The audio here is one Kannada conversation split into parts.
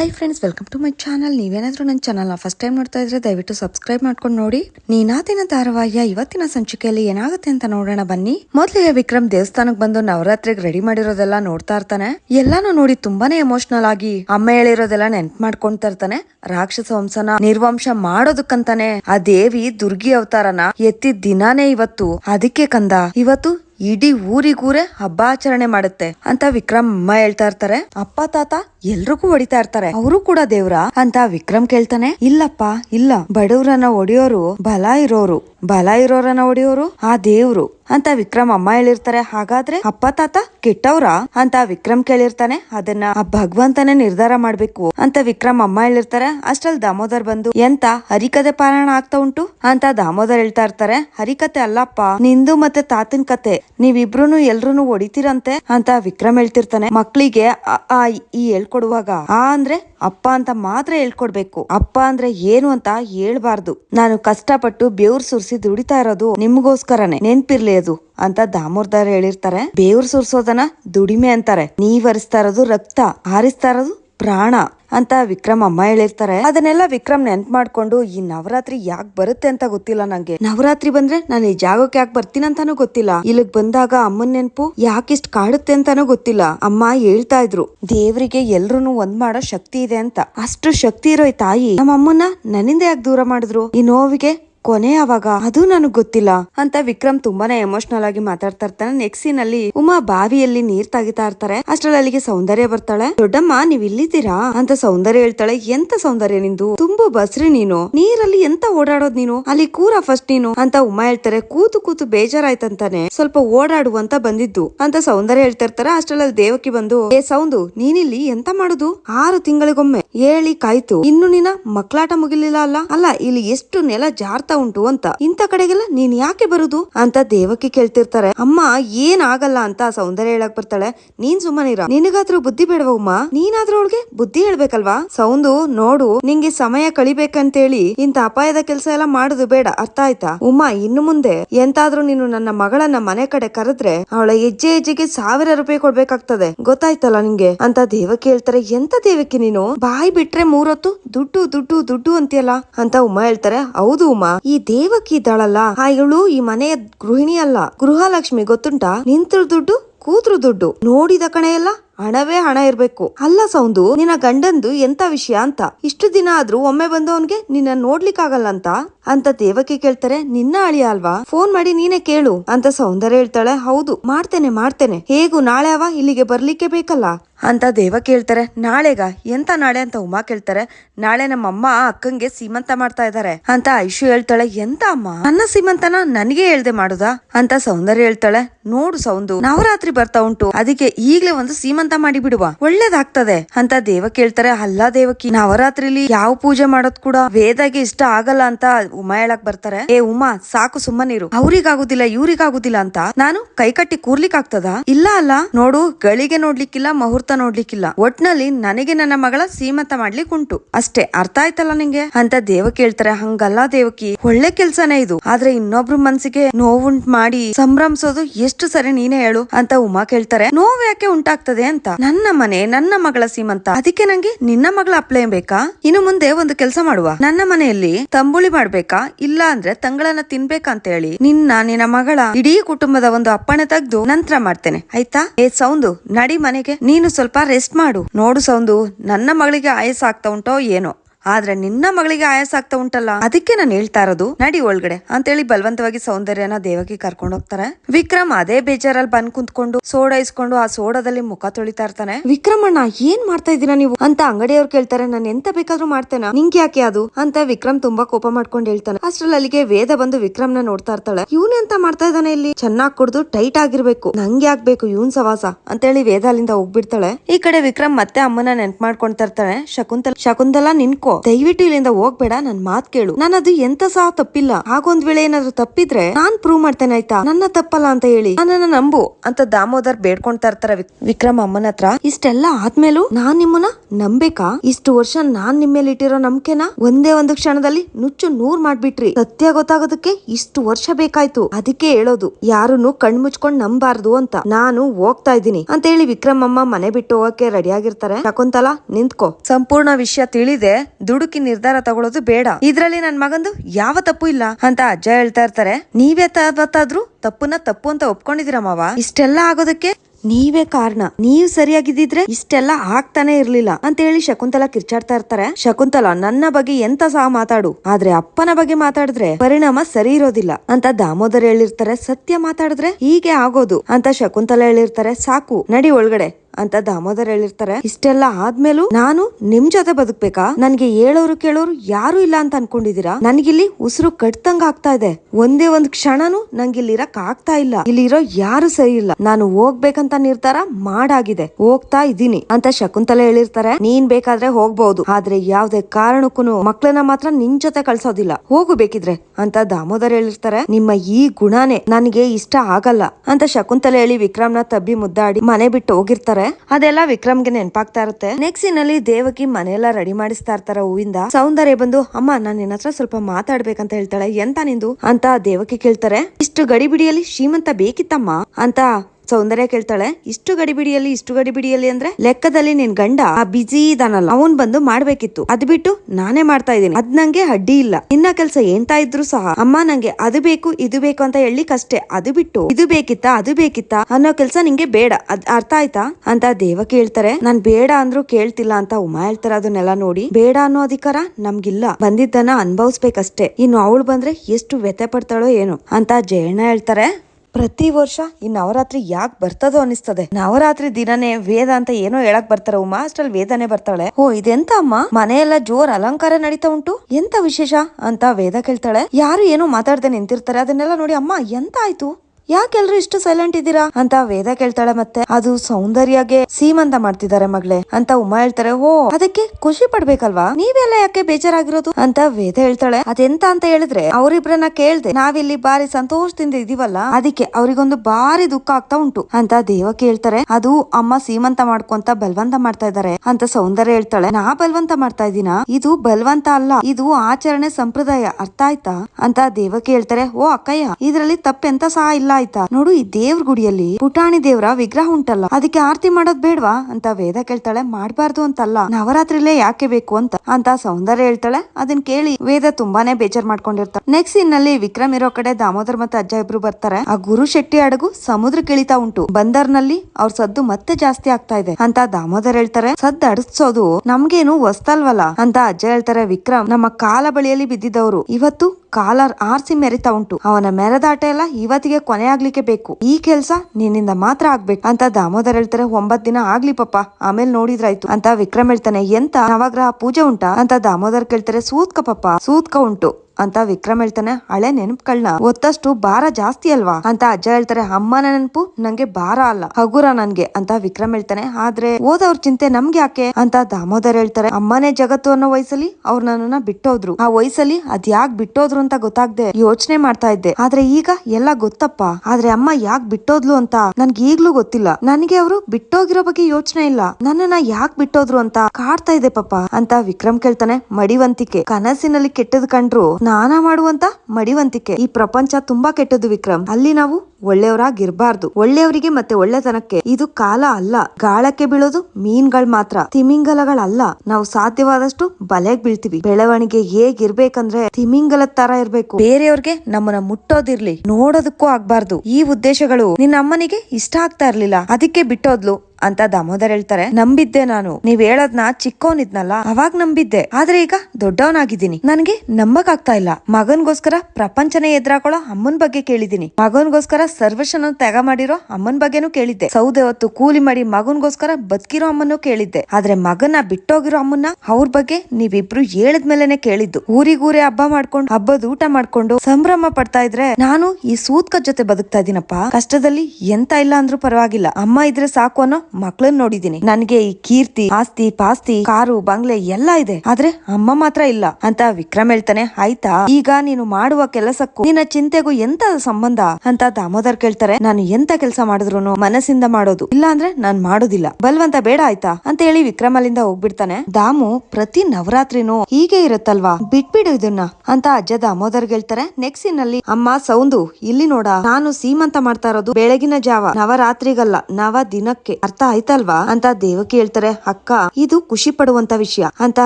Hi friends welcome to my channel ನೀವೇನಾದ್ರೂ ನನ್ನ ಚಾನಲ್ನ ಫಸ್ಟ್ ಟೈಮ್ ನೋಡ್ತಾ ಇದ್ರೆ ದಯವಿಟ್ಟು ಸಬ್ಸ್ಕ್ರೈಬ್ ಮಾಡ್ಕೊಂಡು ನೋಡಿ. ನೀನಾದಿನ ಧಾರಾವಾಹಿಯ ಇವತ್ತಿನ ಸಂಚಿಕೆಯಲ್ಲಿ ಏನಾಗುತ್ತೆ ಅಂತ ನೋಡೋಣ ಬನ್ನಿ. ಮೊದಲೇ ವಿಕ್ರಮ್ ದೇವಸ್ಥಾನಕ್ಕೆ ಬಂದು ನವರಾತ್ರಿಗೆ ರೆಡಿ ಮಾಡಿರೋದೆಲ್ಲ ನೋಡ್ತಾ ಇರ್ತಾನೆ. ಎಲ್ಲಾನು ನೋಡಿ ತುಂಬಾನೇ ಎಮೋಷನಲ್ ಆಗಿ ಅಮ್ಮ ಹೇಳಿರೋದೆಲ್ಲ ನೆನ್ಪ್ ಮಾಡ್ಕೊಂತ ಇರ್ತಾನೆ. ರಾಕ್ಷಸ ವಂಶನ ನಿರ್ವಂಶ ಮಾಡೋದಕ್ಕಂತಾನೆ ಆ ದೇವಿ ದುರ್ಗಿ ಅವತಾರನ ಎತ್ತಿದ ದಿನಾನೇ ಇವತ್ತು. ಅದಕ್ಕೆ ಕಂದ, ಇವತ್ತು ಇಡೀ ಊರಿಗೂರೇ ಹಬ್ಬ ಆಚರಣೆ ಮಾಡುತ್ತೆ ಅಂತ ವಿಕ್ರಮ್ ಅಮ್ಮ ಹೇಳ್ತಾ ಇರ್ತಾರೆ. ಅಪ್ಪ, ತಾತ ಎಲ್ರಿಗೂ ಹೊಡಿತಾ ಇರ್ತಾರೆ. ಅವರು ಕೂಡ ದೇವ್ರ ಅಂತ ವಿಕ್ರಮ್ ಕೇಳ್ತಾನೆ. ಇಲ್ಲಪ್ಪ, ಇಲ್ಲ. ಬಡವರನ್ನ ಹೊಡಿಯೋರು ಬಲ ಇರೋರು. ಬಲ ಇರೋರನ್ನ ಹೊಡಿಯೋರು ಆ ದೇವ್ರು. ಅಂತ ವಿಕ್ರಮ್ ಅಮ್ಮ ಹೇಳಿರ್ತಾರೆ. ಹಾಗಾದ್ರೆ ಅಪ್ಪ, ತಾತ ಕೆಟ್ಟವ್ರ? ಅಂತ ವಿಕ್ರಮ್ ಕೇಳಿರ್ತಾನೆ. ಅದನ್ನ ಆ ಭಗವಂತನೇ ನಿರ್ಧಾರ ಮಾಡ್ಬೇಕು ಅಂತ ವಿಕ್ರಮ್ ಅಮ್ಮ ಹೇಳಿರ್ತಾರೆ. ಅಷ್ಟ್ರಲ್ಲಿ ದಾಮೋದರ್ ಬಂದು, ಎಂತ? ಹರಿಕತೆ ಪಾರಾಯಣ ಆಗ್ತಾ ಉಂಟು? ಅಂತ ದಾಮೋದರ್ ಹೇಳ್ತಾ ಇರ್ತಾರೆ. ಹರಿಕತೆ ಅಲ್ಲಪ್ಪ, ನಿಂದು ಮತ್ತೆ ತಾತನ್ ಕತೆ. ನೀವಿಬ್ರು ಎಲ್ರು ಹೊಡಿತೀರಂತೆ? ಅಂತ ವಿಕ್ರಮ್ ಹೇಳ್ತಿರ್ತಾನೆ. ಮಕ್ಳಿಗೆ ಆ, ಈ ಹೇಳ್ಕೊಡುವಾಗ, ಆ ಅಂದ್ರೆ ಅಪ್ಪ ಅಂತ ಮಾತ್ರ ಹೇಳ್ಕೊಡ್ಬೇಕು. ಅಪ್ಪ ಅಂದ್ರೆ ಏನು ಅಂತ ಹೇಳ್ಬಾರ್ದು. ನಾನು ಕಷ್ಟಪಟ್ಟು ಬೆವ್ರು ಸುರಿಸಿ ದುಡಿತಾ ಇರೋದು ನಿಮ್ಗೋಸ್ಕರನೇ. ನೆನ್ಪಿರ್ಲಿ ಅದು, ಅಂತ ದಾಮೋರ್ದಾರ್ ಹೇಳಿರ್ತಾರೆ. ಬೇವ್ರು ಸುರ್ಸೋದನ್ನ ದುಡಿಮೆ ಅಂತಾರೆ. ನೀವ್ ಹರಿಸ್ತಾ ಇರೋದು ರಕ್ತ, ಹಾರಿಸ್ತಾ ಇರೋದು ಪ್ರಾಣ ಅಂತ ವಿಕ್ರಮ್ ಅಮ್ಮ ಹೇಳಿರ್ತಾರೆ. ಅದನ್ನೆಲ್ಲ ವಿಕ್ರಮ್ ನೆನ್ಪ್ ಮಾಡ್ಕೊಂಡು, ಈ ನವರಾತ್ರಿ ಯಾಕೆ ಬರುತ್ತೆ ಅಂತ ಗೊತ್ತಿಲ್ಲ ನಂಗೆ. ನವರಾತ್ರಿ ಬಂದ್ರೆ ನಾನು ಈ ಜಾಗಕ್ಕೆ ಯಾಕೆ ಬರ್ತೀನಿ ಅಂತಾನೂ ಗೊತ್ತಿಲ್ಲ. ಇಲ್ಲಿಗ್ ಬಂದಾಗ ಅಮ್ಮನ್ ನೆನ್ಪು ಯಾಕಿಷ್ಟ್ ಕಾಡುತ್ತೆ ಅಂತಾನೂ ಗೊತ್ತಿಲ್ಲ. ಅಮ್ಮ ಹೇಳ್ತಾ ಇದ್ರು, ದೇವರಿಗೆ ಎಲ್ರು ಒಂದ್ ಮಾಡೋ ಶಕ್ತಿ ಇದೆ ಅಂತ. ಅಷ್ಟು ಶಕ್ತಿ ಇರೋ ತಾಯಿ ನಮ್ಮ ಅಮ್ಮನ್ನ ನನ್ನಿಂದ ಯಾಕೆ ದೂರ ಮಾಡಿದ್ರು? ಈ ನೋವಿಗೆ ಕೊನೆ ಯಾವಾಗ ಅದು ನನಗ್ ಗೊತ್ತಿಲ್ಲ ಅಂತ ವಿಕ್ರಮ್ ತುಂಬಾನೇ ಎಮೋಷನಲ್ ಆಗಿ ಮಾತಾಡ್ತಾ ಇರ್ತಾನೆ. ನೆಕ್ಸ್ಟ್ ಸೀನ್ ಅಲ್ಲಿ ಉಮಾ ಬಾವಿಯಲ್ಲಿ ನೀರ್ ತಾಗಿತಾ ಇರ್ತಾರೆ. ಅಷ್ಟ್ರಲ್ಲಿ ಅಲ್ಲಿಗೆ ಸೌಂದರ್ಯ ಬರ್ತಾಳೆ. ದೊಡ್ಡಮ್ಮ, ನೀವ್ ಇಲ್ಲಿದ್ದೀರಾ? ಅಂತ ಸೌಂದರ್ಯ ಹೇಳ್ತಾಳೆ. ಎಂತ ಸೌಂದರ್ಯ ನಿಂದು? ತುಂಬಾ ಬಸ್ರಿ ನೀನು. ನೀರಲ್ಲಿ ಎಂತ ಓಡಾಡೋದ್ ನೀನು? ಅಲ್ಲಿ ಕೂರ ಫಸ್ಟ್ ನೀನು ಅಂತ ಉಮಾ ಹೇಳ್ತಾರೆ. ಕೂತು ಕೂತು ಬೇಜಾರಾಯ್ತಂತಾನೆ. ಸ್ವಲ್ಪ ಓಡಾಡು ಅಂತ ಬಂದಿದ್ದು ಅಂತ ಸೌಂದರ್ಯ ಹೇಳ್ತಾ ಇರ್ತಾರೆ. ಅಷ್ಟ್ರಲ್ಲಿ ದೇವಕಿ ಬಂದು, ಏ ಸೌಂದು, ನೀನಿಲ್ಲಿ ಎಂತ ಮಾಡುದು? ಆರು ತಿಂಗಳಿಗೊಮ್ಮೆ. ಹೇಳಿ ಕಾಯ್ತು. ಇನ್ನು ನಿನ್ನ ಮಕ್ಳಾಟ ಮುಗಿಲಿಲ್ಲ ಅಲ್ಲ? ಅಲ್ಲ, ಇಲ್ಲಿ ಎಷ್ಟು ನೆಲ ಜಾರ್ತಾ ಉಂಟು ಅಂತ. ಇಂಥ ಕಡೆಗೆಲ್ಲ ನೀನ್ ಯಾಕೆ ಬರುದು? ಅಂತ ದೇವಕಿ ಕೇಳ್ತಿರ್ತಾರೆ. ಅಮ್ಮ ಏನ್ ಆಗಲ್ಲ ಅಂತ ಸೌಂದರ್ಯ ಹೇಳಕ್ ಬರ್ತಾಳೆ. ನೀನ್ ಸುಮ್ಮನಿರ. ನಿನಗಾದ್ರೂ ಬುದ್ಧಿ ಬೇಡವ ಉಮ್ಮ ನೀನಾದ್ರೂ ಅವಳಿಗೆ ಬುದ್ಧಿ ಹೇಳ್ಬೇಕಲ್ವಾ? ಸೌಂದು, ನೋಡು, ನಿಂಗೆ ಸಮಯ ಕಳಿಬೇಕಂತೇಳಿ ಇಂತ ಅಪಾಯದ ಕೆಲಸ ಎಲ್ಲ ಮಾಡುದು ಬೇಡ. ಅರ್ಥ ಆಯ್ತಾ? ಉಮ್ಮ ಇನ್ನು ಮುಂದೆ ಎಂತಾದ್ರೂ ನೀನು ನನ್ನ ಮಗಳನ್ನ ಮನೆ ಕಡೆ ಕರೆದ್ರೆ ಅವಳ ಹೆಜ್ಜೆ ಹೆಜ್ಜೆಗೆ ಸಾವಿರ ರೂಪಾಯಿ ಕೊಡ್ಬೇಕಾಗ್ತದೆ. ಗೊತ್ತಾಯ್ತಲ್ಲ ನಿಂಗೆ? ಅಂತ ದೇವಕಿ ಹೇಳ್ತಾರೆ. ಎಂತ ದೇವಕಿ ನೀನು? ಬಾಯಿ ಬಿಟ್ರೆ ಮೂರೊತ್ತು ದುಡ್ಡು ದುಡ್ಡು ದುಡ್ಡು ಅಂತೀಯಲ್ಲ? ಅಂತ ಉಮಾ ಹೇಳ್ತಾರೆ. ಹೌದು ಉಮಾ. ಈ ದೇವಕಿ ಇದ್ದಾಳಲ್ಲ? ಆ ಇವಳು ಈ ಮನೆಯ ಗೃಹಿಣಿ ಅಲ್ಲ. ಗೃಹಲಕ್ಷ್ಮಿ ಗೊತ್ತುಂಟಾ? ನಿಂತ್ರ ದುಡ್ಡು, ಕೂತ್ರು ದುಡ್ಡು. ನೋಡಿದ ಕಣೆ ಎಲ್ಲ ಹಣವೇ ಹಣ ಇರ್ಬೇಕು. ಅಲ್ಲ ಸೌಂದು, ನಿನ್ನ ಗಂಡಂದು ಎಂತ ವಿಷಯ ಅಂತ? ಇಷ್ಟು ದಿನ ಆದ್ರೂ ಒಮ್ಮೆ ಬಂದವನ್ಗೆ ನಿನ್ನ ನೋಡ್ಲಿಕ್ಕಾಗಲ್ಲ ಅಂತ ಅಂತ ದೇವಕಿ ಕೇಳ್ತಾರೆ, ನಿನ್ನ ಅಳಿಯ ಅಲ್ವಾ? ಫೋನ್ ಮಾಡಿ ನೀನೆ ಕೇಳು. ಅಂತ ಸೌಂದರ್ಯ ಹೇಳ್ತಾಳೆ, ಹೌದು, ಮಾಡ್ತೇನೆ ಮಾಡ್ತೇನೆ. ಹೇಗೂ ನಾಳೆ ಅವ ಇಲ್ಲಿಗೆ ಬರ್ಲಿಕ್ಕೆ ಬೇಕಲ್ಲ. ಅಂತ ದೇವ ಕೇಳ್ತಾರೆ, ನಾಳೆಗ? ಎಂತ ನಾಳೆ? ಅಂತ ಉಮಾ ಕೇಳ್ತಾರೆ, ನಾಳೆ ನಮ್ಮ ಅಮ್ಮ ಅಕ್ಕಂಗೆ ಸೀಮಂತ ಮಾಡ್ತಾ ಇದ್ದಾರೆ ಅಂತ ಐಶು ಹೇಳ್ತಾಳೆ, ಎಂತ ಅಮ್ಮ? ನನ್ನ ಸೀಮಂತನ ನನಗೆ ಹೇಳ್ದೆ ಮಾಡುದಾ? ಅಂತ ಸೌಂದರ್ಯ ಹೇಳ್ತಾಳೆ, ನೋಡು ಸೌಂದು, ನವರಾತ್ರಿ ಬರ್ತಾ ಉಂಟು, ಅದಕ್ಕೆ ಈಗ್ಲೇ ಒಂದು ಸೀಮಂತ ಮಾಡಿ ಬಿಡುವ. ಒಳ್ಳೇದಾಗ್ತದೆ. ಅಂತ ದೇವ ಹೇಳ್ತಾರೆ ಅಲ್ಲ ದೇವಕಿ, ನವರಾತ್ರಿಲಿ ಯಾವ ಪೂಜೆ ಮಾಡೋದ್ ಕೂಡ? ವೇದಗೆ ಇಷ್ಟ ಆಗಲ್ಲ ಅಂತ ಉಮಾ ಹೇಳಕ್ ಬರ್ತಾರೆ, ಏ ಉಮಾ, ಸಾಕು ಸುಮ್ಮನಿರು ಅವ್ರಿಗಾಗುದಿಲ್ಲ, ಇವ್ರಿಗಾಗುದಿಲ್ಲ ಅಂತ ನಾನು ಕೈ ಕಟ್ಟಿ ಕೂರ್ಲಿಕ್ ಆಗ್ತದ? ಇಲ್ಲ ಅಲ್ಲ. ನೋಡು, ಗಳಿಗೆ ನೋಡ್ಲಿಕ್ಕಿಲ್ಲ, ಮುಹೂರ್ತ ನೋಡ್ಲಿಕ್ಕಿಲ್ಲ. ಒಟ್ನಲ್ಲಿ ನನಗೆ ನನ್ನ ಮಗಳ ಸೀಮಂತ ಮಾಡ್ಲಿಕ್ಕೆ ಉಂಟು. ಅಷ್ಟೇ, ಅರ್ಥ ಆಯ್ತಲ್ಲ ನಿಂಗೆ? ಅಂತ ದೇವ ಕೇಳ್ತಾರೆ. ಹಂಗಲ್ಲ ದೇವಕಿ. ಒಳ್ಳೆ ಕೆಲ್ಸನೇ ಇದು. ಆದ್ರೆ ಇನ್ನೊಬ್ರು ಮನ್ಸಿಗೆ ನೋವುಂಟ್ ಮಾಡಿ ಸಂಭ್ರಮಿಸೋದು ಎಷ್ಟು ಸರಿ ನೀನೇ ಹೇಳು, ಅಂತ ಉಮಾ ಕೇಳ್ತಾರೆ. ನೋವು ಯಾಕೆ ಉಂಟಾಗ್ತದೆ ಅಂತ? ನನ್ನ ಮನೆ, ನನ್ನ ಮಗಳ ಸೀಮಂತ. ಅದಕ್ಕೆ ನಂಗೆ ನಿನ್ನ ಮಗಳ ಅಪ್ಲೈ ಬೇಕಾ? ಇನ್ನು ಮುಂದೆ ಒಂದು ಕೆಲಸ ಮಾಡುವ. ನನ್ನ ಮನೆಯಲ್ಲಿ ತಂಬುಳಿ ಮಾಡ್ಬೇಕಾ. ಇಲ್ಲ ಅಂದ್ರೆ ತಂಗಳನ್ನ ತಿನ್ಬೇಕಾ ಅಂತ ಹೇಳಿ ನಿನ್ನ ನಿನ್ನ ಮಗಳ ಇಡೀ ಕುಟುಂಬದ ಒಂದು ಅಪ್ಪಣೆ ತೆಗ್ದು ನಂತರ ಮಾಡ್ತೇನೆ. ಆಯ್ತಾ? ಏ ಸೌಂದು, ನಡಿ ಮನೆಗೆ. ನೀನು ಸ್ವಲ್ಪ ರೆಸ್ಟ್ ಮಾಡು. ನೋಡು ಸೌಂದು, ನನ್ನ ಮಗಳಿಗೆ ಆಯಸ್ ಆಗ್ತಾ ಉಂಟೋ ಏನೋ. ಆದ್ರೆ ನಿನ್ನ ಮಗಳಿಗೆ ಆಯಾಸ ಆಗ್ತಾ ಉಂಟಲ್ಲ. ಅದಕ್ಕೆ ನಾನು ಹೇಳ್ತಾ ಇರೋದು, ನಡಿ ಒಳಗಡೆ ಅಂತೇಳಿ ಬಲವಂತವಾಗಿ ಸೌಂದರ್ಯನ ದೇವಕಿ ಕರ್ಕೊಂಡು ಹೋಗ್ತಾರೆ. ವಿಕ್ರಮ್ ಅದೇ ಬೇಜಾರಲ್ಲಿ ಬಂದ್ ಕುಂತ್ಕೊಂಡು ಸೋಡಾ ಇಸ್ಕೊಂಡು ಆ ಸೋಡಾದಲ್ಲಿ ಮುಖ ತೊಳಿತಾ ಇರ್ತಾನೆ. ವಿಕ್ರಮ್ ಅಣ್ಣ, ಏನ್ ಮಾಡ್ತಾ ಇದೀರಾ ನೀವು? ಅಂತ ಅಂಗಡಿಯವ್ರು ಕೇಳ್ತಾರೆ, ನಾನು ಎಂತ ಬೇಕಾದ್ರೂ ಮಾಡ್ತೇನೆ? ನಿಂಗೆ ಯಾಕೆ ಅದು? ಅಂತ ವಿಕ್ರಮ್ ತುಂಬಾ ಕೋಪ ಮಾಡ್ಕೊಂಡು ಹೇಳ್ತಾನೆ. ಅಷ್ಟ್ರಲ್ಲಿ ಅಲ್ಲಿಗೆ ವೇದ ಬಂದು ವಿಕ್ರಮ್ನ ನೋಡ್ತಾ ಇರ್ತಾಳೆ. ಇವನ್ ಎಂತ ಮಾಡ್ತಾ ಇದ್ದಾನೆ ಇಲ್ಲಿ? ಚೆನ್ನಾಗ್ ಕುಡ್ದು ಟೈಟ್ ಆಗಿರ್ಬೇಕು. ನಂಗೆ ಆಗ್ಬೇಕು ಇವನ್ ಸವಾಸ? ಅಂತೇಳಿ ವೇದ ಅಲ್ಲಿಂದ ಹೋಗ್ಬಿಡ್ತಾಳೆ. ಈ ಕಡೆ ವಿಕ್ರಮ್ ಮತ್ತೆ ಅಮ್ಮನ ನೆನ್ಪ್ ಮಾಡ್ಕೊಂತ ಇರ್ತಾನೆ ಶಕುಂತಲ, ಶಕುಂತಲಾ ನಿನ್ಕೋ ನಿಂತ್ಕೋ ದಯವಿಟ್ಟು ಇಲ್ಲಿಂದ ಹೋಗ್ಬೇಡ, ನನ್ ಮಾತ್ ಕೇಳು. ನಾನು ಅದು ಎಂತ ಸಹ ತಪ್ಪಿಲ್ಲ. ಹಾಗೊಂದ್ ವೇಳೆ ಏನಾದ್ರು ತಪ್ಪಿದ್ರೆ ನಾನ್ ಪ್ರೂವ್ ಮಾಡ್ತೇನೆ ಆಯ್ತಾ? ನನ್ನ ತಪ್ಪಲ್ಲ ಅಂತ ಹೇಳಿ. ನನ್ನ ನಂಬು. ಅಂತ ದಾಮೋದರ್ ಬೇಡ್ಕೊಂತಾ ಇರ್ತಾರ ವಿಕ್- ವಿಕ್ರಮ್ ಅಮ್ಮನ ಹತ್ರ. ಇಷ್ಟೆಲ್ಲ ಆದ್ಮೇಲೂ ನಾನ್ ನಿಮ್ಮನ್ನ ನಂಬೇಕಾ? ಇಷ್ಟು ವರ್ಷ ನಾನ್ ನಿಮ್ ಮೇಲೆ ಇಟ್ಟಿರೋ ನಂಬಿಕೆನ ಒಂದೇ ಒಂದು ಕ್ಷಣದಲ್ಲಿ ನುಚ್ಚು ನೂರ್ ಮಾಡ್ಬಿಟ್ರಿ. ಸತ್ಯ ಗೊತ್ತಾಗೋದಕ್ಕೆ ಇಷ್ಟು ವರ್ಷ ಬೇಕಾಯ್ತು. ಅದಕ್ಕೆ ಹೇಳೋದು, ಯಾರನ್ನು ಕಣ್ ಮುಚ್ಕೊಂಡ್ ನಂಬಾರ್ದು ಅಂತ. ನಾನು ಹೋಗ್ತಾ ಇದ್ದೀನಿ. ಅಂತ ಹೇಳಿ ವಿಕ್ರಮ್ ಅಮ್ಮ ಮನೆ ಬಿಟ್ಟು ಹೋಗಕ್ಕೆ ರೆಡಿ ಆಗಿರ್ತಾರೆ. ಶಕುಂತಲಾ ನಿಂತ್ಕೋ. ಸಂಪೂರ್ಣ ವಿಷಯ ತಿಳಿದೆ. ದುಡುಕಿ ನಿರ್ಧಾರ ತಗೊಳ್ಳೋದು ಬೇಡ. ಇದ್ರಲ್ಲಿ ನನ್ ಮಗಂದು ಯಾವ ತಪ್ಪು ಇಲ್ಲ ಅಂತ ಅಜ್ಜ ಹೇಳ್ತಾ ಇರ್ತಾರೆ. ನೀವೇ ತಾವತ್ತಾದ್ರೂ ತಪ್ಪುನ ತಪ್ಪು ಅಂತ ಒಪ್ಕೊಂಡಿದೀರ ಮಾವ? ಇಷ್ಟೆಲ್ಲ ಆಗೋದಕ್ಕೆ ನೀವೇ ಕಾರಣ. ನೀವ್ ಸರಿಯಾಗಿದ್ದಿದ್ರೆ ಇಷ್ಟೆಲ್ಲ ಆಗ್ತಾನೆ ಇರ್ಲಿಲ್ಲ ಅಂತ ಹೇಳಿ ಶಕುಂತಲ ಕಿರ್ಚಾಡ್ತಾ ಇರ್ತಾರೆ. ಶಕುಂತಲಾ, ನನ್ನ ಬಗ್ಗೆ ಎಂತ ಸಹ ಮಾತಾಡು. ಆದ್ರೆ ಅಪ್ಪನ ಬಗ್ಗೆ ಮಾತಾಡಿದ್ರೆ ಪರಿಣಾಮ ಸರಿ ಇರೋದಿಲ್ಲ ಅಂತ ದಾಮೋದರ್ ಹೇಳಿರ್ತಾರೆ. ಸತ್ಯ ಮಾತಾಡಿದ್ರೆ ಹೀಗೆ ಆಗೋದು ಅಂತ ಶಕುಂತಲ ಹೇಳಿರ್ತಾರೆ. ಸಾಕು, ನಡಿ ಒಳಗಡೆ. ಅಂತ ದಾಮೋದರ್ ಹೇಳಿರ್ತಾರೆ. ಇಷ್ಟೆಲ್ಲ ಆದ್ಮೇಲೂ ನಾನು ನಿಮ್ ಜೊತೆ ಬದುಕ್ಬೇಕಾ? ನನ್ಗೆ ಹೇಳೋರು ಕೇಳೋರು ಯಾರು ಇಲ್ಲ ಅಂತ ಅನ್ಕೊಂಡಿದೀರಾ ನನ್ಗಿಲ್ಲಿ ಉಸಿರು ಕಟ್ತಂಗ ಆಗ್ತಾ ಇದೆ. ಒಂದೇ ಒಂದ್ ಕ್ಷಣನು ನಂಗೆ ಇಲ್ಲಿ ಇರಕ್ ಆಗ್ತಾ ಇಲ್ಲ. ಇಲ್ಲಿರೋ ಯಾರು ಸರಿ ಇಲ್ಲ. ನಾನು ಹೋಗ್ಬೇಕಂತ ನಿರ್ಧಾರ ಮಾಡಾಗಿದೆ. ಹೋಗ್ತಾ ಇದ್ದೀನಿ ಅಂತ ಶಕುಂತಲೆ ಹೇಳಿರ್ತಾರೆ. ನೀನ್ ಬೇಕಾದ್ರೆ ಹೋಗ್ಬಹುದು ಆದ್ರೆ ಯಾವ್ದೇ ಕಾರಣಕ್ಕೂ ಮಕ್ಳನ್ನ ಮಾತ್ರ ನಿನ್ ಜೊತೆ ಕಳ್ಸೋದಿಲ್ಲ. ಹೋಗು ಬೇಕಿದ್ರೆ ಅಂತ ದಾಮೋದರ್ ಹೇಳಿರ್ತಾರೆ. ನಿಮ್ಮ ಈ ಗುಣಾನೇ ನನಗೆ ಇಷ್ಟ ಆಗಲ್ಲ ಅಂತ ಶಕುಂತಲೆ ಹೇಳಿ ವಿಕ್ರಮ್ನ ತಬ್ಬಿ ಮುದ್ದಾಡಿ ಮನೆ ಬಿಟ್ಟು ಹೋಗಿರ್ತಾರೆ. ಅದೆಲ್ಲ ವಿಕ್ರಮ್ಗೆ ನೆನಪಾಗ್ತಾ ಇರುತ್ತೆ. ನೆಕ್ಸ್ಟ್ ಸೀನಲ್ಲಿ ದೇವಕಿ ಮನೆಯೆಲ್ಲ ರೆಡಿ ಮಾಡಿಸ್ತಾ ಇರ್ತಾರೆ ಹೂವಿಂದ. ಸೌಂದರ್ಯ ಬಂದು, ಅಮ್ಮ, ನಾನು ನಿನ್ನ ಹತ್ರ ಸ್ವಲ್ಪ ಮಾತಾಡ್ಬೇಕಂತ ಹೇಳ್ತಾಳೆ. ಎಂತ ನಿಂದು? ಅಂತ ದೇವಕಿ ಕೇಳ್ತಾರೆ. ಇಷ್ಟು ಗಡಿಬಿಡಿಯಲ್ಲಿ ಶ್ರೀಮಂತ ಬೇಕಿತ್ತಮ್ಮ? ಅಂತ ಸೌಂದರ್ಯ ಕೇಳ್ತಾಳೆ, ಇಷ್ಟು ಗಡಿಬಿಡಿಯಲ್ಲಿ ಇಷ್ಟು ಗಡಿಬಿಡಿಯಲ್ಲಿ ಅಂದ್ರೆ ಲೆಕ್ಕದಲ್ಲಿ ನಿನ್ ಗಂಡ ಆ ಬಿಜಿ ಇದಾನಲ್ಲ, ಅವನ್ ಬಂದು ಮಾಡ್ಬೇಕಿತ್ತು. ಅದ್ ಬಿಟ್ಟು ನಾನೇ ಮಾಡ್ತಾ ಇದ್ದೀನಿ. ಅದ್ ನಂಗೆ ಅಡ್ಡಿ ಇಲ್ಲ. ನಿನ್ನ ಕೆಲ್ಸ ಎಂತ ಇದ್ರು ಸಹ, ಅಮ್ಮ ನಂಗೆ ಅದು ಬೇಕು, ಇದು ಬೇಕು ಅಂತ ಹೇಳಿಕಷ್ಟೇ ಅದು ಬಿಟ್ಟು ಇದು ಬೇಕಿತ್ತಾ, ಅದು ಬೇಕಿತ್ತಾ ಅನ್ನೋ ಕೆಲ್ಸ ನಿಂಗೆ ಬೇಡ. ಅದ್ ಅರ್ಥ ಆಯ್ತಾ? ಅಂತ ದೇವ ಕೇಳ್ತಾರೆ. ನಾನ್ ಬೇಡ ಅಂದ್ರು ಕೇಳ್ತಿಲ್ಲ ಅಂತ ಉಮಾ ಹೇಳ್ತಾರೆ ಅದನ್ನೆಲ್ಲ ನೋಡಿ. ಬೇಡ ಅನ್ನೋ ಅಧಿಕಾರ ನಮ್ಗಿಲ್ಲ. ಬಂದಿದ್ದನ್ನ ಅನ್ಭವಿಸ್ಬೇಕಷ್ಟೇ. ಇನ್ನು ಅವಳು ಬಂದ್ರೆ ಎಷ್ಟು ವ್ಯಥೆ ಪಡ್ತಾಳೋ ಏನು ಅಂತ ಜಯಣ್ಣ ಹೇಳ್ತಾರೆ. ಪ್ರತಿ ವರ್ಷ ಈ ನವರಾತ್ರಿ ಯಾಕೆ ಬರ್ತದೋ ಅನಿಸ್ತದೆ ನವರಾತ್ರಿ ದಿನನೇ ವೇದ ಅಂತ ಏನೋ ಹೇಳಕ್ ಬರ್ತಾರೆ. ಉಮಾ ಅಷ್ಟ್ರಲ್ಲಿ ವೇದನೆ ಬರ್ತಾಳೆ. ಓ, ಇದೆಂತ ಅಮ್ಮ? ಮನೆಯೆಲ್ಲ ಜೋರ್ ಅಲಂಕಾರ ನಡೀತಾ ಉಂಟು? ಎಂತ ವಿಶೇಷ? ಅಂತ ವೇದ ಕೇಳ್ತಾಳೆ. ಯಾರು ಏನೋ ಮಾತಾಡ್ದೆ ನಿಂತಿರ್ತಾರೆ. ಅದನ್ನೆಲ್ಲ ನೋಡಿ, ಅಮ್ಮ, ಎಂತ ಆಯ್ತು? ಯಾಕೆಲ್ರು ಇಷ್ಟು ಸೈಲೆಂಟ್ ಇದ್ದೀರಾ? ಅಂತ ವೇದ ಕೇಳ್ತಾಳೆ ಮತ್ತೆ. ಅದು ಸೌಂದರ್ಯಗೆ ಸೀಮಂತ ಮಾಡ್ತಿದ್ದಾರೆ ಮಗಳೇ. ಅಂತ ಉಮಾ ಹೇಳ್ತಾರೆ ಓ ಅದಕ್ಕೆ ಖುಷಿ ಪಡ್ಬೇಕಲ್ವಾ? ನೀವೆಲ್ಲ ಯಾಕೆ ಬೇಜಾರಾಗಿರೋದು? ಅಂತ ವೇದ ಹೇಳ್ತಾಳೆ, ಅದೆಂತ ಅಂತ ಹೇಳಿದ್ರೆ ಅವರಿಬ್ರನ್ನ ಕೇಳ್ದೆ, ನಾವಿಲ್ಲಿ ಬಾರಿ ಸಂತೋಷದಿಂದ ಇದೀವಲ್ಲ, ಅದಕ್ಕೆ ಅವರಿಗೊಂದು ಬಾರಿ ದುಃಖ ಆಗ್ತಾ ಉಂಟು. ಅಂತ ದೇವಕ್ಕೆ ಹೇಳ್ತಾರೆ ಅದು ಅಮ್ಮ ಸೀಮಂತ ಮಾಡ್ಕೊಂತ ಬಲವಂತ ಮಾಡ್ತಾ ಇದ್ದಾರೆ. ಅಂತ ಸೌಂದರ್ಯ ಹೇಳ್ತಾಳೆ, ನಾ ಬಲವಂತ ಮಾಡ್ತಾ ಇದ್ದೀನ? ಇದು ಬಲವಂತ ಅಲ್ಲ, ಇದು ಆಚರಣೆ ಸಂಪ್ರದಾಯ, ಅರ್ಥ ಆಯ್ತಾ? ಅಂತ ದೇವಕ್ಕೆ ಹೇಳ್ತಾರೆ ಓ ಅಕ್ಕಯ್ಯ, ಇದ್ರಲ್ಲಿ ತಪ್ಪೆಂತ ಸಹ ಇಲ್ಲ ಆಯ್ತಾ? ನೋಡು, ಈ ದೇವ್ರ ಗುಡಿಯಲ್ಲಿ ಪುಟಾಣಿ ದೇವ್ರ ವಿಗ್ರಹ ಉಂಟಲ್ಲ. ಅದಕ್ಕೆ ಆರತಿ ಮಾಡೋದ್ ಬೇಡ್ವಾ? ಅಂತ ವೇದ ಕೇಳ್ತಾಳೆ. ಮಾಡ್ಬಾರ್ದು ಅಂತಲ್ಲ. ನವರಾತ್ರಿಲೇ ಯಾಕೆ ಬೇಕು ಅಂತ ಅಂತ ಸೌಂದರ್ಯ ಹೇಳ್ತಾಳೆ. ಅದನ್ನ ಕೇಳಿ ವೇದ ತುಂಬಾನೇ ಬೇಜಾರ್ ಮಾಡ್ಕೊಂಡಿರ್ತಾರೆ ನೆಕ್ಸ್ಟ್ ಇನ್ನಲ್ಲಿ ವಿಕ್ರಮ್ ಇರೋ ಕಡೆ ದಾಮೋದರ್ ಮತ್ತೆ ಅಜ್ಜ ಇಬ್ರು ಬರ್ತಾರೆ. ಆ ಗುರು ಶೆಟ್ಟಿ ಹಡಗು ಸಮುದ್ರ ಇಳಿತಾ ಉಂಟು. ಬಂದರ್ನಲ್ಲಿ ಅವ್ರ ಸದ್ದು ಮತ್ತೆ ಜಾಸ್ತಿ ಆಗ್ತಾ ಇದೆ ಅಂತ ದಾಮೋದರ್ ಹೇಳ್ತಾರೆ. ಸದ್ದು ಅಡಿಸೋದು ನಮ್ಗೇನು ಹೊಸ್ತಲ್ವಲ್ಲ ಅಂತ ಅಜ್ಜ ಹೇಳ್ತಾರೆ ವಿಕ್ರಮ್. ನಮ್ಮ ಕಾಲ ಬಳಿಯಲ್ಲಿ ಬಿದ್ದಿದ್ದವರು. ಇವತ್ತು ಕಾಲರ್ ಆರ್ಸಿ ಮೆರಿತಾ ಉಂಟು. ಅವನ ಮೆರೆದಾಟ ಎಲ್ಲ ಇವತ್ತಿಗೆ ಕೊನೆ ಆಗ್ಲಿಕ್ಕೆ ಬೇಕು. ಈ ಕೆಲ್ಸ ನಿನ್ನಿಂದ ಮಾತ್ರ ಆಗ್ಬೇಕು. ಅಂತ ದಾಮೋದರ್ ಹೇಳ್ತಾರೆ ಒಂಬತ್ ದಿನ ಆಗ್ಲಿ ಪಪ್ಪ. ಆಮೇಲೆ ನೋಡಿದ್ರಾಯ್ತು. ಅಂತ ವಿಕ್ರಮ್ ಹೇಳ್ತಾನೆ, ಎಂತ? ನವಗ್ರಹ ಪೂಜೆ ಉಂಟಾ? ಅಂತ ದಾಮೋದರ್ ಕೇಳ್ತಾರೆ, ಸೂತ್ಕ ಪಪ್ಪ, ಸೂತ್ಕ ಉಂಟು. ಅಂತ ವಿಕ್ರಮ್ ಹೇಳ್ತಾನೆ. ಹಳೆ ನೆನಪುಗಳನ್ನ ಒತ್ತಷ್ಟು ಭಾರ ಜಾಸ್ತಿ ಅಲ್ವಾ? ಅಂತ ಅಜ್ಜ ಹೇಳ್ತಾರೆ. ಅಮ್ಮನ ನೆನಪು ನಂಗೆ ಭಾರ ಅಲ್ಲ. ಹಗುರ ನನ್ಗೆ ಅಂತ ವಿಕ್ರಮ್ ಹೇಳ್ತಾನೆ. ಆದ್ರೆ ಓದವ್ರ ಚಿಂತೆ ನಮ್ಗೆ ಯಾಕೆ? ಅಂತ ದಾಮೋದರ್ ಹೇಳ್ತಾರೆ. ಅಮ್ಮನೇ ಜಗತ್ತು ಅನ್ನೋ ವಯಸ್ಸಲ್ಲಿ ಅವ್ರು ನನ್ನನ್ನ ಬಿಟ್ಟೋದ್ರು. ಆ ವಯಸ್ಸಲ್ಲಿ ಅದ್ ಯಾಕೆ ಬಿಟ್ಟೋದ್ರು ಅಂತ ಗೊತ್ತಾಗ್ದೆ ಯೋಚನೆ ಮಾಡ್ತಾ ಇದ್ದೆ. ಆದ್ರೆ ಈಗ ಎಲ್ಲ ಗೊತ್ತಪ್ಪ. ಆದ್ರೆ ಅಮ್ಮ ಯಾಕೆ ಬಿಟ್ಟೋದ್ಲು ಅಂತ ನನ್ಗೆ ಈಗ್ಲೂ ಗೊತ್ತಿಲ್ಲ. ನನಗೆ ಅವರು ಬಿಟ್ಟೋಗಿರೋ ಬಗ್ಗೆ ಯೋಚನೆ ಇಲ್ಲ. ನನ್ನನ್ನ ಯಾಕೆ ಬಿಟ್ಟೋದ್ರು ಅಂತ ಕಾಡ್ತಾ ಇದೆ ಪಾಪ ಅಂತ ವಿಕ್ರಮ್ ಕೇಳ್ತಾನೆ. ಮಡಿವಂತಿಕೆ. ಕನಸಿನಲ್ಲಿ ಕೆಟ್ಟದ್ ಕಂಡ್ರು ಸ್ನಾನ ಮಾಡುವಂತ ಮಡಿವಂತಿಕೆ. ಈ ಪ್ರಪಂಚ ತುಂಬಾ ಕೆಟ್ಟದ್ದು ವಿಕ್ರಮ್. ಅಲ್ಲಿ ನಾವು ಒಳ್ಳೆಯವರಾಗಿರ್ಬಾರ್ದು. ಒಳ್ಳೆಯವರಿಗೆ ಮತ್ತೆ ಒಳ್ಳೆತನಕ್ಕೆ ಇದು ಕಾಲ ಅಲ್ಲ. ಗಾಳಕ್ಕೆ ಬೀಳೋದು ಮೀನ್ಗಳ್ ಮಾತ್ರ. ತಿಮಿಂಗಲಗಳಲ್ಲ. ನಾವು ಸಾಧ್ಯವಾದಷ್ಟು ಬಲೆಗ್ ಬೀಳ್ತೀವಿ. ಬೆಳವಣಿಗೆ ಹೇಗಿರ್ಬೇಕಂದ್ರೆ ತಿಮಿಂಗಲದ ತರ ಇರ್ಬೇಕು. ಬೇರೆಯವ್ರಿಗೆ ನಮ್ಮನ್ನ ಮುಟ್ಟೋದಿರ್ಲಿ, ನೋಡೋದಕ್ಕೂ ಆಗ್ಬಾರ್ದು. ಈ ಉದ್ದೇಶಗಳು ನಿನ್ನ ಅಮ್ಮನಿಗೆ ಇಷ್ಟ ಆಗ್ತಾ ಇರ್ಲಿಲ್ಲ. ಅದಕ್ಕೆ ಬಿಟ್ಟೋದ್ಲು ಅಂತ ದಾಮೋದರ್ ಹೇಳ್ತಾರೆ. ನಂಬಿದ್ದೆ ನಾನು. ನೀವ್ ಹೇಳೋದ್ನ ಚಿಕ್ಕವನಿದ್ನಲ್ಲ ಅವಾಗ ನಂಬಿದ್ದೆ. ಆದ್ರೆ ಈಗ ದೊಡ್ಡವನಾಗಿದ್ದೀನಿ. ನನ್ಗೆ ನಂಬಕ್ ಆಗ್ತಾ ಇಲ್ಲ. ಮಗನ್ಗೋಸ್ಕರ ಪ್ರಪಂಚನೇ ಎದುರಾಕೊಳ್ಳೋ ಅಮ್ಮನ್ ಬಗ್ಗೆ ಕೇಳಿದೀನಿ ಮಗನ್ಗೋಸ್ಕರ ಸರ್ವಶನ ತ್ಯಾಗ ಮಾಡಿರೋ ಅಮ್ಮನ ಬಗ್ಗೆನೂ ಕೇಳಿದ್ದೆ. ಸೌದೆ ಹೊತ್ತು ಕೂಲಿ ಮಾಡಿ ಮಗನ್ಗೋಸ್ಕರ ಬದುಕಿರೋ ಅಮ್ಮನ್ನು ಕೇಳಿದ್ದೆ. ಆದ್ರೆ ಮಗನ ಬಿಟ್ಟೋಗಿರೋ ಅಮ್ಮನ್ನ ಅವ್ರ ಬಗ್ಗೆ ನೀವಿಬ್ರು ಹೇಳಿದ್ಮೇಲೆನೆ ಕೇಳಿದ್ದು. ಊರಿಗೂರೇ ಹಬ್ಬ ಮಾಡ್ಕೊಂಡು, ಹಬ್ಬದ ಊಟ ಮಾಡ್ಕೊಂಡು ಸಂಭ್ರಮ ಪಡ್ತಾ ಇದ್ರೆ ನಾನು ಈ ಸೂತ್ಕ ಜೊತೆ ಬದುಕ್ತಾ ಇದೀನಪ್ಪ ಕಷ್ಟದಲ್ಲಿ ಎಂತ ಇಲ್ಲ ಅಂದ್ರೂ ಪರವಾಗಿಲ್ಲ. ಅಮ್ಮ ಇದ್ರೆ ಸಾಕು ಅನ್ನೋ ಮಕ್ಳನ್ ನೋಡಿದೀನಿ ನನ್ಗೆ ಈ ಕೀರ್ತಿ, ಆಸ್ತಿ, ಪಾಸ್ತಿ, ಕಾರು, ಬಂಗ್ಲೆ ಎಲ್ಲಾ ಇದೆ. ಆದ್ರೆ ಅಮ್ಮ ಮಾತ್ರ ಇಲ್ಲ. ಅಂತ ವಿಕ್ರಮ್ ಹೇಳ್ತಾನೆ, ಆಯ್ತಾ? ಈಗ ನೀನು ಮಾಡುವ ಕೆಲಸಕ್ಕೂ ನಿನ್ನ ಚಿಂತೆಗೂ ಎಂತ ಸಂಬಂಧ? ಅಂತ ದಾಮೋದರ್ ಕೇಳ್ತಾರೆ, ನಾನು ಎಂತ ಕೆಲಸ ಮಾಡಿದ್ರು ಮನಸ್ಸಿಂದ ಮಾಡೋದು. ಇಲ್ಲ ಅಂದ್ರೆ ನಾನ್ ಮಾಡೋದಿಲ್ಲ. ಬಲ್ವಂತ ಬೇಡ ಆಯ್ತಾ? ಅಂತ ಹೇಳಿ ವಿಕ್ರಮ್ ಅಲ್ಲಿಂದ ಹೋಗ್ಬಿಡ್ತಾನೆ. ದಾಮು, ಪ್ರತಿ ನವರಾತ್ರಿನೂ ಹೀಗೆ ಇರುತ್ತಲ್ವಾ? ಬಿಟ್ಬಿಡು ಇದನ್ನ. ಅಂತ ಅಜ್ಜ ದಾಮೋದರ್ ಹೇಳ್ತಾರೆ ನೆಕ್ಸ್ಟ್ನಲ್ಲಿ ಅಮ್ಮ ಸೌಂದು, ಇಲ್ಲಿ ನೋಡ, ನಾನು ಸೀಮಂತ ಮಾಡ್ತಾ ಇರೋದು ಬೆಳಗಿನ ಜಾವ. ನವರಾತ್ರಿಗಲ್ಲ, ನವ ದಿನಕ್ಕೆ. ಅರ್ಥ ಆಯ್ತಲ್ವಾ? ಅಂತ ದೇವಕಿ ಹೇಳ್ತಾರೆ ಅಕ್ಕ, ಇದು ಖುಷಿ ಪಡುವಂತ ವಿಷಯ. ಅಂತ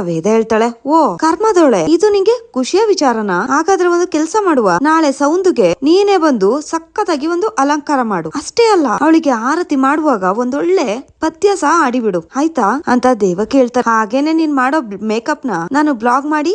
ವೇದ ಹೇಳ್ತಾಳೆ. ಓ, ಕರ್ಮದೋಳೆ, ಇದು ನಿಂಗೆ ಖುಷಿಯ ವಿಚಾರನ? ಹಾಗಾದ್ರೆ ಒಂದು ಕೆಲಸ ಮಾಡುವ. ನಾಳೆ ಸೌಂದುಗೆ ನೀನೇ ಬಂದು ಸಖತ್ತಾಗಿ ಒಂದು ಅಲಂಕಾರ ಮಾಡು. ಅಷ್ಟೇ ಅಲ್ಲ, ಅವಳಿಗೆ ಆರತಿ ಮಾಡುವಾಗ ಒಂದೊಳ್ಳೆ ಪದ್ಯ ಸಹ ಆಡಿಬಿಡು ಆಯ್ತಾ? ಅಂತ ದೇವ ಕೇಳ್ತಾರೆ ಹಾಗೇನೆ ನೀನ್ ಮಾಡೋ ಮೇಕಪ್ನ ನಾನು ಬ್ಲಾಗ್ ಮಾಡಿ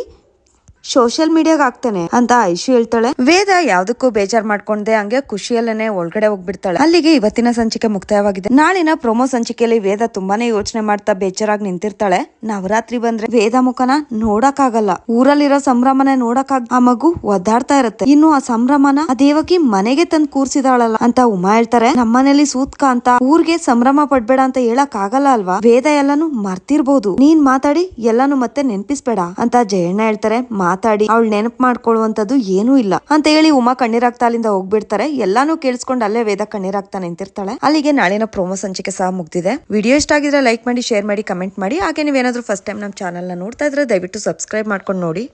ಸೋಷಿಯಲ್ ಮೀಡಿಯಾಗ ಹಾಕ್ತಾನೆ ಅಂತ ಐಶು ಹೇಳ್ತಾಳೆ. ವೇದ ಯಾವ್ದಕ್ಕೂ ಬೇಜಾರ್ ಮಾಡ್ಕೊಂಡೆ ಹಂಗೆ ಖುಷಿಯಲ್ಲೇನೆ ಒಳಗಡೆ ಹೋಗ್ಬಿಡ್ತಾಳೆ. ಅಲ್ಲಿಗೆ ಇವತ್ತಿನ ಸಂಚಿಕೆ ಮುಕ್ತಾಯವಾಗಿದೆ. ನಾಳಿನ ಪ್ರೊಮೋ ಸಂಚಿಕೆಯಲ್ಲಿ ವೇದ ತುಂಬಾನೇ ಯೋಚನೆ ಮಾಡ್ತಾ ಬೇಜಾರಾಗಿ ನಿಂತಿರ್ತಾಳೆ. ನವರಾತ್ರಿ ಬಂದ್ರೆ ವೇದ ಮುಖನ ನೋಡಕ್ಕಾಗಲ್ಲ. ಊರಲ್ಲಿರೋ ಸಂಭ್ರಮನೆ ನೋಡಕ್ ಆ ಮಗು ಒದ್ದಾಡ್ತಾ ಇರುತ್ತೆ. ಇನ್ನು ಆ ಸಂಭ್ರಮನ ಆ ದೇವಕಿ ಮನೆಗೆ ತಂದು ಕೂರ್ಸಿದಾಳಲ್ಲ ಅಂತ ಉಮಾ ಹೇಳ್ತಾರೆ. ನಮ್ಮನೇಲಿ ಸೂತ್ಕ ಅಂತ ಊರ್ಗೆ ಸಂಭ್ರಮ ಪಡ್ಬೇಡ ಅಂತ ಹೇಳಕ್ ಆಗಲ್ಲ ಅಲ್ವಾ? ವೇದ ಎಲ್ಲಾನು ಮರ್ತಿರ್ಬೋದು. ನೀನ್ ಮಾತಾಡಿ ಎಲ್ಲಾನು ಮತ್ತೆ ನೆನ್ಪಿಸ್ಬೇಡ ಅಂತ ಜಯಣ್ಣ ಹೇಳ್ತಾರೆ. ಮಾತಾಡಿ, ಅವಳು ನೆನಪು ಮಾಡ್ಕೊಳ್ಳುವಂತದ್ದು ಏನೂ ಇಲ್ಲ. ಅಂತ ಹೇಳಿ ಉಮಾ ಕಣ್ಣೀರಾಗ್ತಾ ಅಲ್ಲಿಂದ ಹೋಗ್ಬಿಡ್ತಾರೆ. ಎಲ್ಲಾನು ಕೇಳಿಸ್ಕೊಂಡು ಅಲ್ಲೇ ವೇದ ಕಣ್ಣೀರಾಗ್ತಾ ನಿಂತಿರ್ತಾಳೆ. ಅಲ್ಲಿಗೆ ನಾಳಿನ ಪ್ರೋಮೋ ಸಂಚಿಕೆ ಸಹ ಮುಗ್ದಿದೆ. ವಿಡಿಯೋ ಇಷ್ಟ ಆಗಿದ್ರೆ ಲೈಕ್ ಮಾಡಿ, ಶೇರ್ ಮಾಡಿ, ಕಮೆಂಟ್ ಮಾಡಿ. ಹಾಗೆ ನೀವೇನಾದ್ರೂ ಫಸ್ಟ್ ಟೈಮ್ ನಮ್ಮ ಚಾನಲ್ನ ನೋಡ್ತಾ ಇದ್ರೆ ದಯವಿಟ್ಟು ಸಬ್ಸ್ಕ್ರೈಬ್ ಮಾಡ್ಕೊಂಡು ನೋಡಿ.